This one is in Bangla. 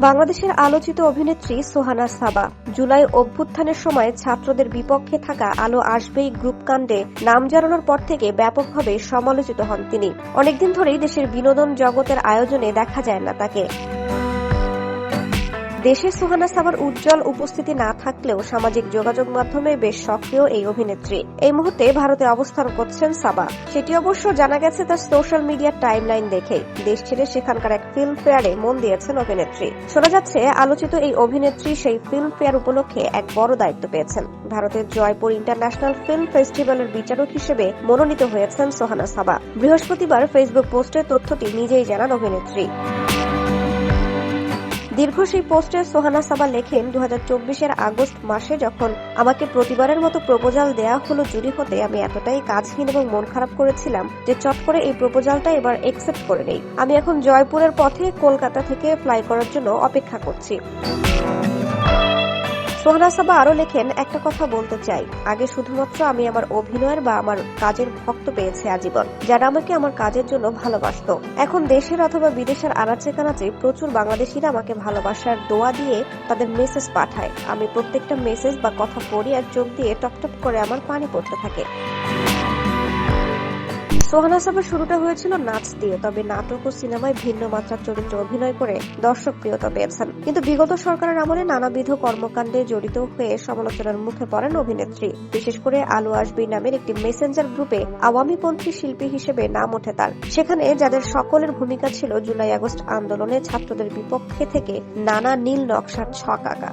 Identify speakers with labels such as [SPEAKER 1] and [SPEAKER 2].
[SPEAKER 1] বাংলাদেশের আলোচিত অভিনেত্রী সোহানা সাবা। জুলাই অভ্যুত্থানের সময় ছাত্রদের বিপক্ষে থাকা আলো আসবেই গ্রুপ কাণ্ডে। নাম জানানোর পর থেকে ব্যাপকভাবে সমালোচিত হন তিনি। অনেকদিন ধরেই দেশের বিনোদন জগতের আয়োজনে দেখা যায় না তাকে। দেশে সোহানা সাবার উজ্জ্বল উপস্থিতি না থাকলেও সামাজিক যোগাযোগ মাধ্যমে বেশ সক্রিয় এই অভিনেত্রী। এই মুহূর্তে ভারতে অবস্থান করছেন সাবা সেটি অবশ্য জানা গেছে তার সোশ্যাল মিডিয়ার টাইমলাইন দেখে। দেশ ছেড়ে সেখানকার এক ফিল্ম ফেয়ারে মন দিয়েছেন অভিনেত্রী। শোনা যাচ্ছে, আলোচিত এই অভিনেত্রী সেই ফিল্ম ফেয়ার উপলক্ষে এক বড় দায়িত্ব পেয়েছেন। ভারতের জয়পুর ইন্টারন্যাশনাল ফিল্ম ফেস্টিভ্যালের বিচারক হিসেবে মনোনীত হয়েছেন সোহানা সাবা বৃহস্পতিবার ফেসবুক পোস্টে তথ্যটি নিজেই জানান অভিনেত্রী। দীর্ঘ সেই পোস্টে সোহানা সাবা লেখেন দু এর আগস্ট মাসে যখন আমাকে প্রতিবারের মতো প্রপোজাল দেয়া হলো জুরি হতে, আমি এতটাই কাজহীন এবং মন খারাপ করেছিলাম যে চট করে এই প্রপোজালটা এবার একসেপ্ট করে নেই। আমি এখন জয়পুরের পথে কলকাতা থেকে ফ্লাই করার জন্য অপেক্ষা করছি। সোহানা সাবা আরও লেখেন, একটা কথা বলতে চাই। আগে শুধুমাত্র আমি আমার অভিনয়ের বা আমার কাজের ভক্ত পেয়েছে আজীবন, যারা আমাকে আমার কাজের জন্য ভালোবাসত। এখন দেশের অথবা বিদেশের আনাচে কানাচে প্রচুর বাংলাদেশিরা আমাকে ভালোবাসার দোয়া দিয়ে তাদের মেসেজ পাঠায়। আমি প্রত্যেকটা মেসেজ বা কথা পড়ি আর চোখ দিয়ে টপটপ করে আমার পানি পড়তে থাকে। সোহানা সাবার শুরুটা হয়েছিল নাচ দিয়ে, তবে নাটক ও সিনেমায় ভিন্ন মাত্রার চরিত্রে অভিনয় করে দর্শক প্রিয়তা পেয়েছেন। কিন্তু বিগত সরকারের আমলে নানাবিধ কর্মকাণ্ডে জড়িত হয়ে সমালোচনার মুখে পড়েন অভিনেত্রী। বিশেষ করে আলু আসবি নামের একটি মেসেঞ্জার গ্রুপে আওয়ামীপন্থী শিল্পী হিসেবে নাম ওঠে তার। সেখানে যাদের সকলের ভূমিকা ছিল জুলাই আগস্ট আন্দোলনে, ছাত্রদের বিপক্ষে থেকে নানা নীল নকশার ছক আঁকা।